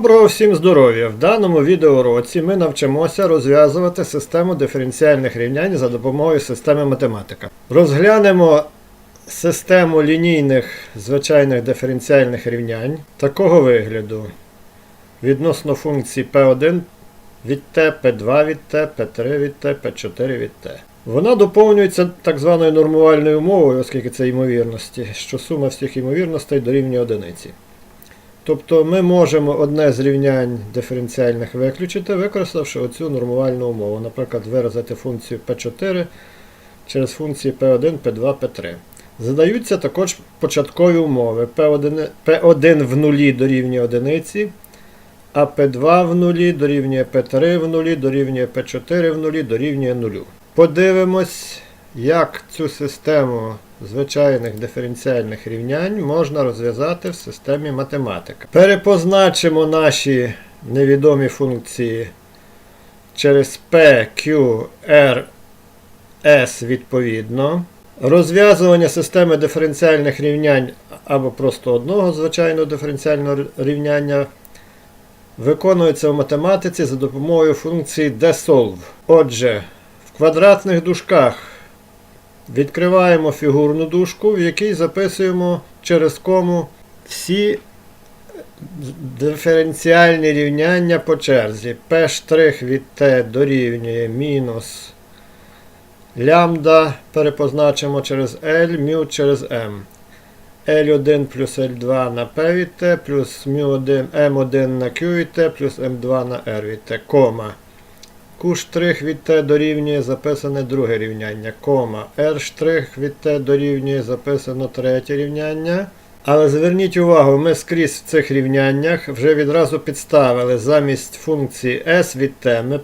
Доброго всім здоров'я! В даному відеоуроці ми навчимося розв'язувати систему диференціальних рівнянь за допомогою системи математика. Розглянемо систему лінійних звичайних диференціальних рівнянь такого вигляду відносно функцій P1 від t, P2 від t, P3 від t, P4 від t. Вона доповнюється так званою нормувальною умовою, оскільки це ймовірності, що сума всіх ймовірностей дорівнює одиниці. Тобто ми можемо одне з рівнянь диференціальних виключити, використавши оцю нормувальну умову. Наприклад, виразити функцію P4 через функції P1, P2, P3. Задаються також початкові умови. P1, P1 в нулі дорівнює одиниці, а P2 в нулі дорівнює P3 в нулі, дорівнює P4 в нулі, дорівнює нулю. Подивимось, як цю систему звичайних диференціальних рівнянь можна розв'язати в системі математика. Перепозначимо наші невідомі функції через P, Q, R, S відповідно. Розв'язування системи диференціальних рівнянь або просто одного звичайного диференціального рівняння виконується в математиці за допомогою функції desolve. Отже, в квадратних дужках Відкриваємо фігурну дужку, в якій записуємо через кому всі диференціальні рівняння по черзі. P' від t дорівнює мінус лямбда, перепозначимо через L, μ через m. L1 плюс L2 на P від t, плюс μ1, M1 на Q від t, плюс M2 на R від t, кома. Q' від t дорівнює записане друге рівняння, кома. R' від t дорівнює записано третє рівняння. Але зверніть увагу, ми скрізь в цих рівняннях вже відразу підставили замість функції s від t, ми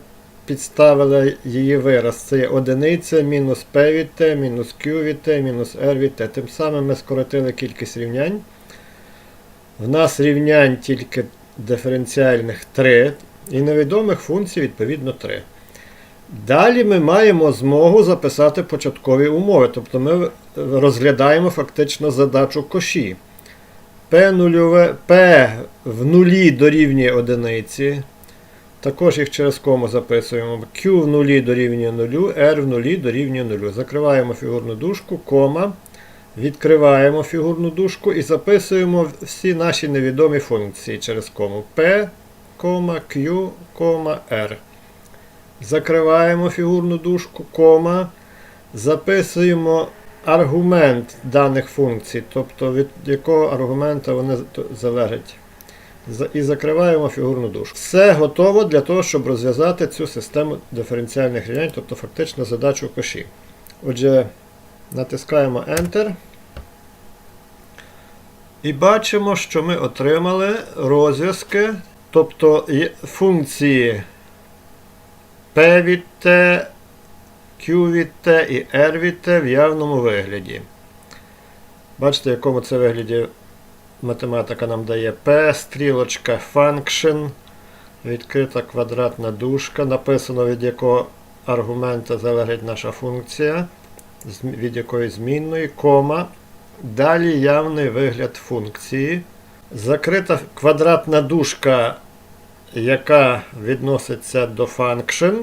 підставили її вираз. Це є одиниця мінус p від t, мінус q від t, мінус r від t. Тим самим ми скоротили кількість рівнянь. В нас рівнянь тільки диференціальних 3. І невідомих функцій, відповідно, 3. Далі ми маємо змогу записати початкові умови. Тобто ми розглядаємо фактично задачу коші. P, нульове, P в нулі дорівнює одиниці. Також їх через кому записуємо. Q в нулі дорівнює 0, R в нулі дорівнює 0. Закриваємо фігурну дужку, кома. Відкриваємо фігурну дужку і записуємо всі наші невідомі функції через кому. P, Q, R. Закриваємо фігурну дужку, кома. Записуємо аргумент даних функцій, тобто від якого аргумента вони залежать. І закриваємо фігурну дужку. Все готово для того, щоб розв'язати цю систему диференціальних рівнянь, тобто фактично задачу коші. Отже, натискаємо Enter. І бачимо, що ми отримали розв'язки, тобто функції P від T, Q від T і R від T в явному вигляді. Бачите, в якому це вигляді математика нам дає P, стрілочка function, відкрита квадратна дужка, написано від якого аргумента залежить наша функція, від якої змінної, кома. Далі явний вигляд функції. Закрита квадратна дужка яка відноситься до function,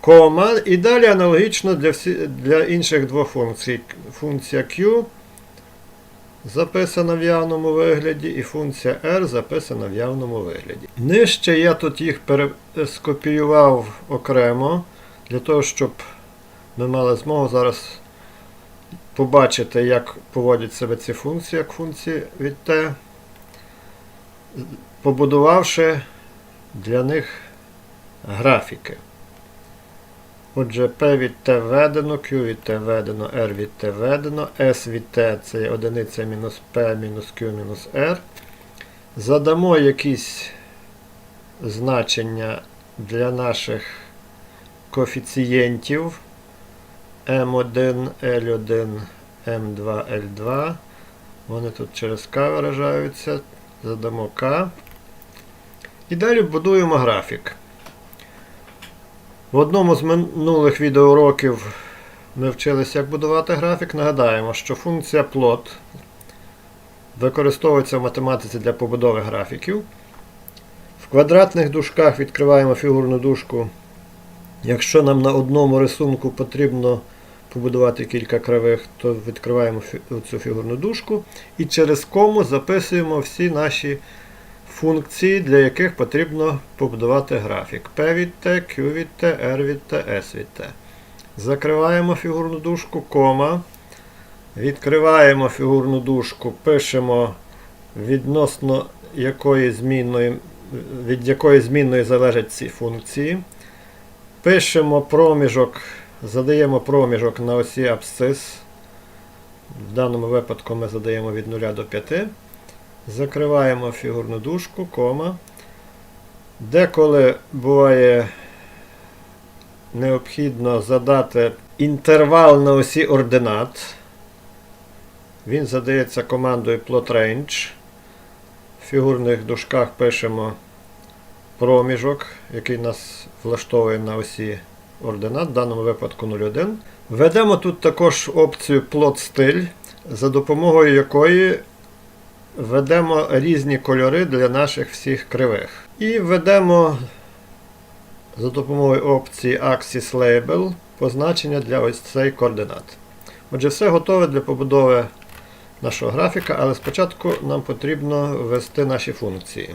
кома, і далі аналогічно для всі, для інших двох функцій. Функція Q записана в явному вигляді, і функція R записана в явному вигляді. Нижче я тут їх скопіював окремо, для того, щоб ми мали змогу зараз побачити, як поводять себе ці функції, як функції від T, побудувавши для них графіки. Отже, P від T введено, Q від T введено, R від T введено, S від T це одиниця мінус P мінус Q мінус R. Задамо якісь значення для наших коефіцієнтів M1, L1, M2, L2. Вони тут через K виражаються. Задамо K. І далі будуємо графік. В одному з минулих відеоуроків ми вчилися, як будувати графік. Нагадаємо, що функція plot використовується в математиці для побудови графіків. В квадратних дужках відкриваємо фігурну дужку. Якщо нам на одному рисунку потрібно побудувати кілька кривих, то відкриваємо цю фігурну дужку і через кому записуємо всі наші функції, для яких потрібно побудувати графік. P від T, Q від T, R від T, S від T. Закриваємо фігурну дужку, кома. Відкриваємо фігурну дужку, пишемо відносно якої змінної, від якої змінної залежать ці функції. Пишемо проміжок, задаємо проміжок на осі абсцис. В даному випадку ми задаємо від 0 до 5. Закриваємо фігурну дужку, кома. Деколи буває необхідно задати інтервал на осі ординат. Він задається командою plotRange. В фігурних дужках пишемо проміжок, який нас влаштовує на осі ординат, в даному випадку 0,1. Введемо тут також опцію plot стиль, за допомогою якої введемо різні кольори для наших всіх кривих. І введемо за допомогою опції Axis Label позначення для ось цей координат. Отже, все готове для побудови нашого графіка, але спочатку нам потрібно ввести наші функції.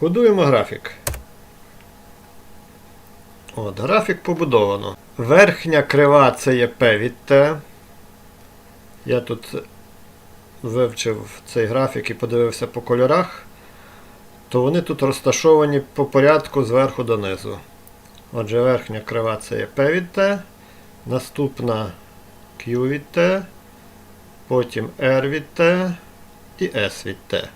Будуємо графік. От, графік побудовано. Верхня крива це є P від T. Я тут вивчив цей графік і подивився по кольорах, то вони тут розташовані по порядку зверху донизу. Отже, верхня крива це є P від T, наступна Q від T, потім R від T і S від T.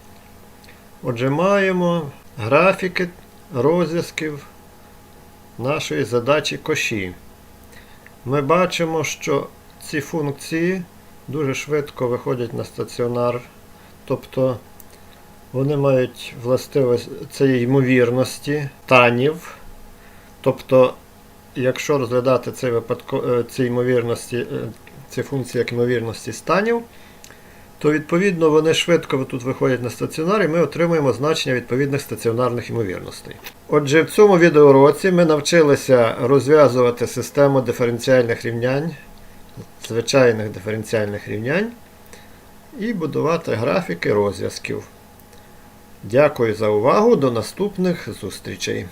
Отже, маємо графіки розв'язків нашої задачі коші. Ми бачимо, що ці функції дуже швидко виходять на стаціонар, тобто вони мають властивість цієї ймовірності танів. Тобто, якщо розглядати цей випадко, е, ці ймовірності, е, ці функції як ймовірності станів, то відповідно вони швидко тут виходять на стаціонар і ми отримуємо значення відповідних стаціонарних ймовірностей. Отже, в цьому відеоуроці ми навчилися розв'язувати систему диференціальних рівнянь, звичайних диференціальних рівнянь і будувати графіки розв'язків. Дякую за увагу. До наступних зустрічей.